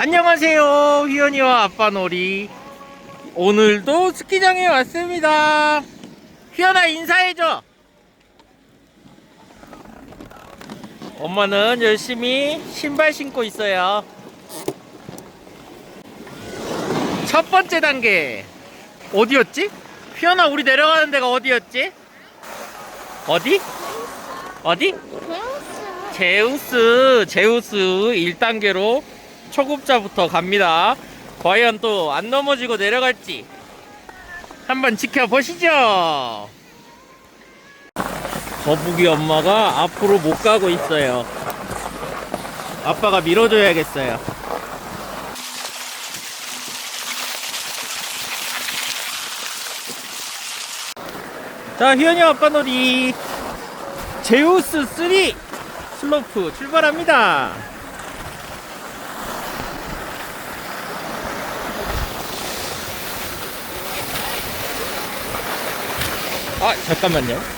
안녕하세요 휘연이와 아빠놀이 오늘도 스키장에 왔습니다 휘연아 인사해줘 엄마는 열심히 신발 신고 있어요 첫 번째 단계 어디였지? 휘연아 우리 내려가는 데가 어디였지? 어디? 어디? 제우스 제우스 1단계로 초급자부터 갑니다. 과연 또 안 넘어지고 내려갈지 한번 지켜보시죠. 거북이 엄마가 앞으로 못 가고 있어요. 아빠가 밀어줘야겠어요. 자 희연이 아빠 놀이. 제우스 3 슬로프 출발합니다 아 잠깐만요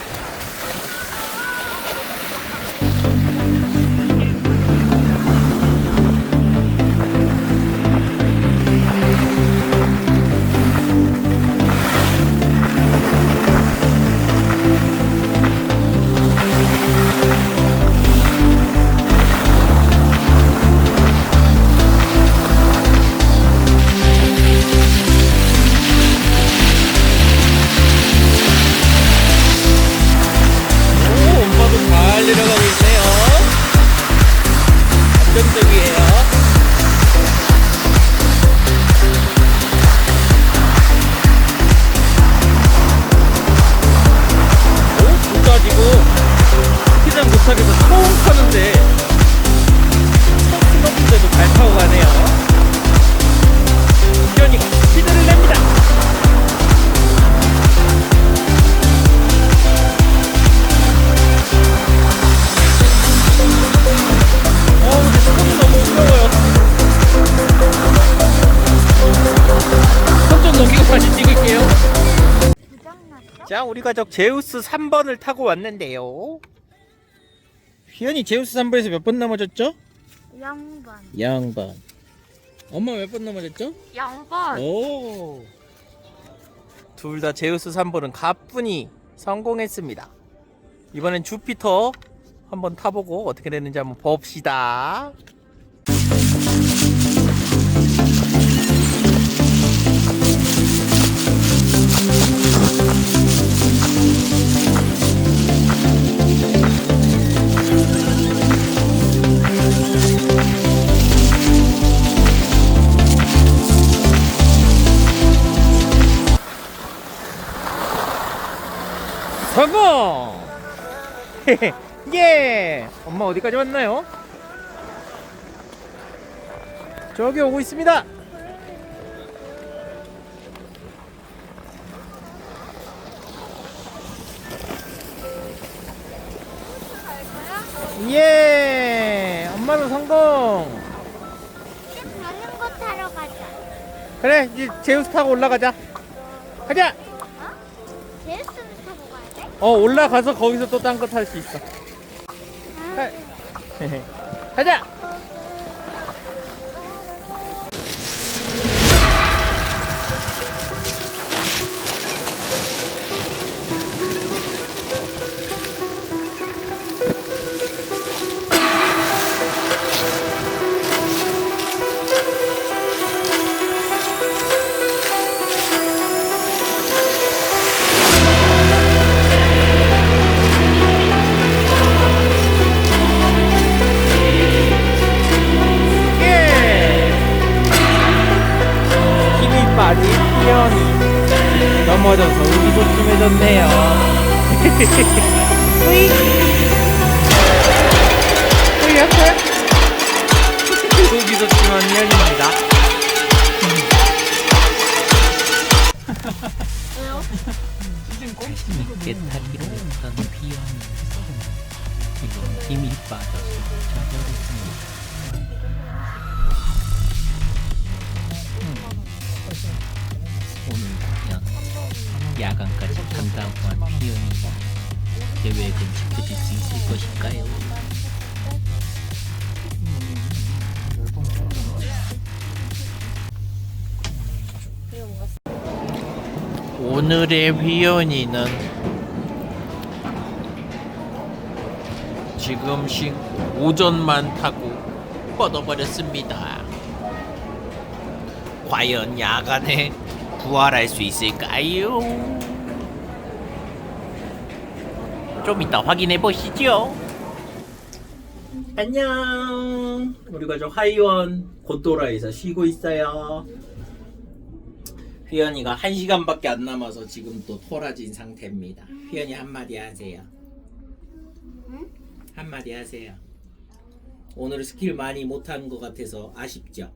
우리 가족 제우스 3번을 타고 왔는데요. 휘연이 제우스 3번에서 몇 번 넘어졌죠? 0번 0번. 엄마 몇 번 넘어졌죠? 0번 오. 둘 다 제우스 3번은 가뿐히 성공했습니다. 이번엔 주피터 한번 타보고 어떻게 되는지 한번 봅시다. 예! 엄마 어디까지 왔나요? 저기 오고 있습니다. 예! 엄마도 성공! 자전거 타러 가자 그래, 이제 제우스 타고 올라가자. 가자! 어, 올라가서 거기서 또 딴 거 탈 수 있어. 아, 가자! 의기소침해졌네요. 뿌이! 뿌이 했어요? 의기소침한 희연입니다. 재밌게 타기로 했던 비염이어서 지금 힘이 빠져서 좌절했습니다. 야간까지 감당한 피어니 계획은 지켜질 수 있을 것일까요? 오늘의 휘연이는 지금씩 오전만 타고 뻗어버렸습니다. 과연 야간에 부활할 수 있을까요? 좀 이따 확인해 보시죠. 안녕. 우리 가족 하이원 곤도라에서 쉬고 있어요. 휘연이가 한 시간밖에 안 남아서 지금 또 토라진 상태입니다. 휘연이 한마디 하세요. 한마디 하세요. 오늘 스킬 많이 못한 것 같아서 아쉽죠?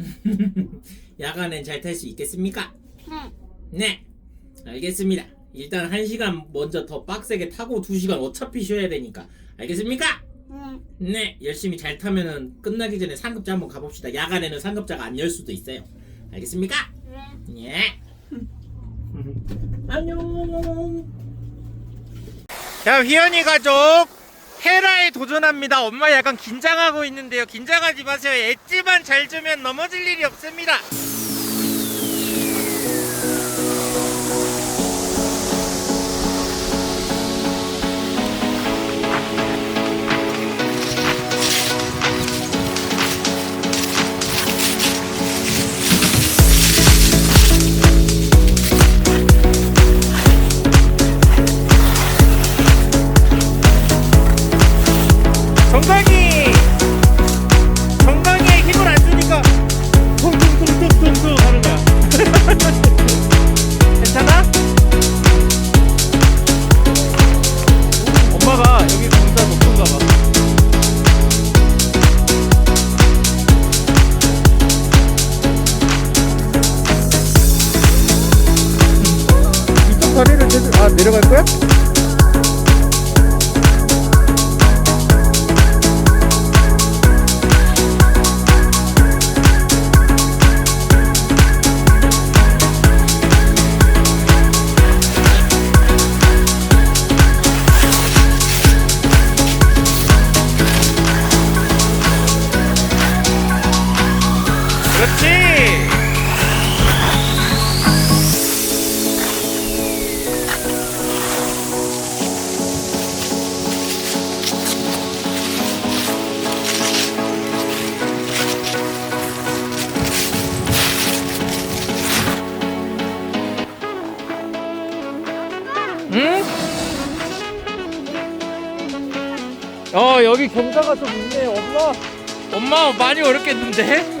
야간엔 잘 탈 수 있겠습니까? 응. 네, 알겠습니다. 일단 한 시간 먼저 더 빡세게 타고 두 시간 어차피 쉬어야 되니까 알겠습니까? 응. 네, 열심히 잘 타면은 끝나기 전에 상급자 한번 가봅시다. 야간에는 상급자가 안 열 수도 있어요. 알겠습니까? 응. 예. 안녕. 자, 휘연이 가족 헤라에 도전합니다. 엄마 약간 긴장하고 있는데요. 긴장하지 마세요. 엣지만 잘 주면 넘어질 일이 없습니다. 어 여기 경사가 좀 있네. 엄마. 엄마 많이 어렵겠는데?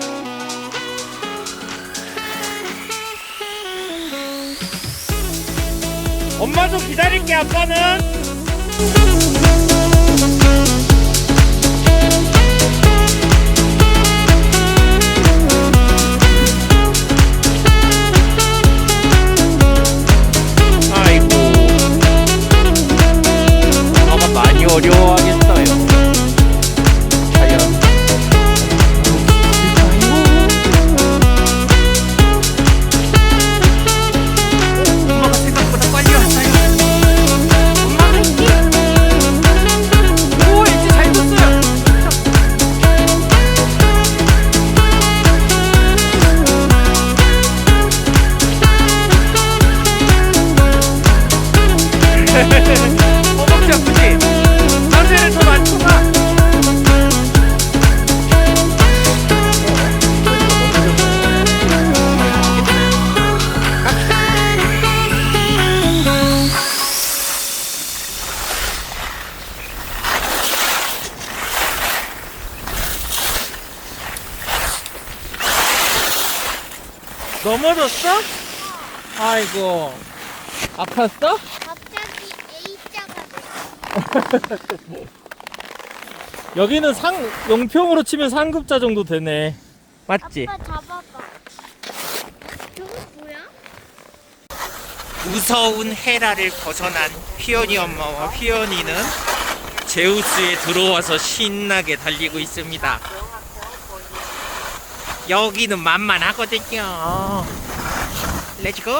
엄마 좀 기다릴게 아빠는 넘어졌어? 아이고 아팠어? 갑자기 A자가. 여기는 상 용평으로 치면 상급자 정도 되네 맞지? 아빠 잡아봐. 저거 뭐야? 무서운 헤라를 벗어난 휘연이 엄마와 휘연이는 제우스에 들어와서 신나게 달리고 있습니다. 여기는 만만하거든요. 렛츠고!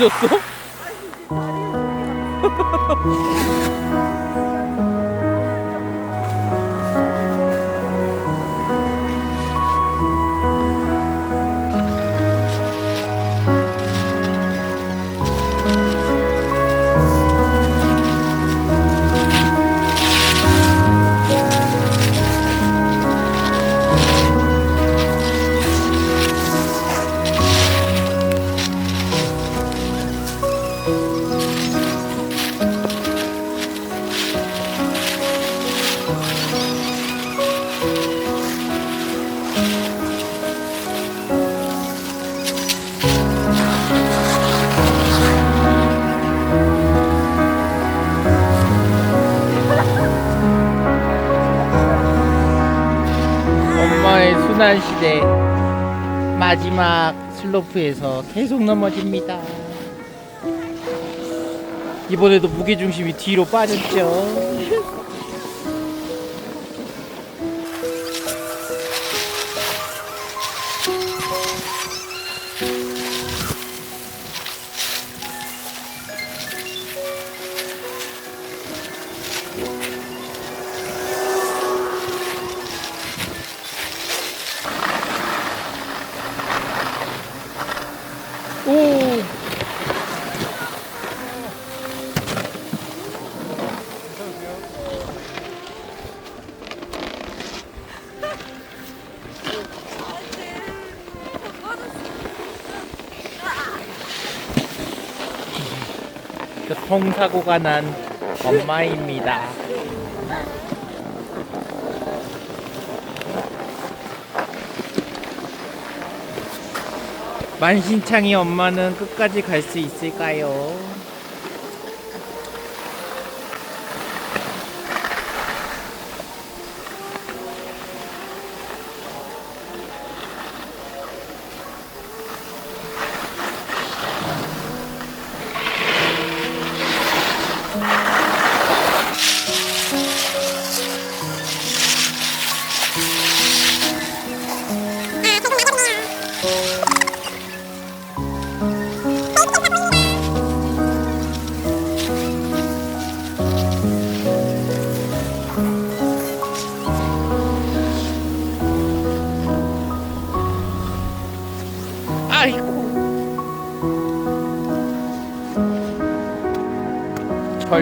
왜 넘어졌어? 마지막 슬로프에서 계속 넘어집니다. 이번에도 무게 중심이 뒤로 빠졌죠. 교통사고가 난 엄마입니다. 만신창이 엄마는 끝까지 갈 수 있을까요?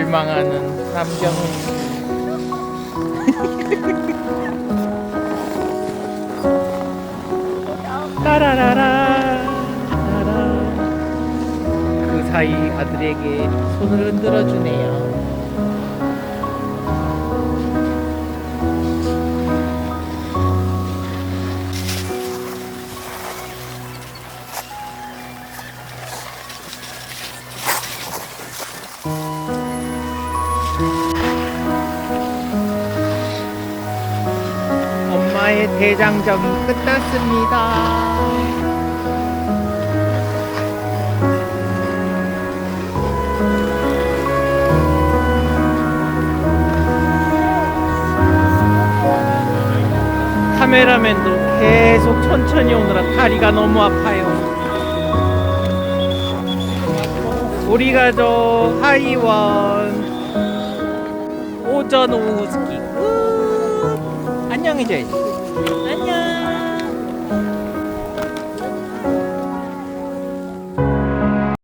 절망하는 남경은 따라라라 따라 그 사이 아들에게 손을 흔들어 주네요. 대장정이 끝났습니다. 카메라맨도 계속 천천히 오느라 다리가 너무 아파요. 우리 가족 하이원 오전 오후 스키 끝. 안녕해줘야지. 안녕.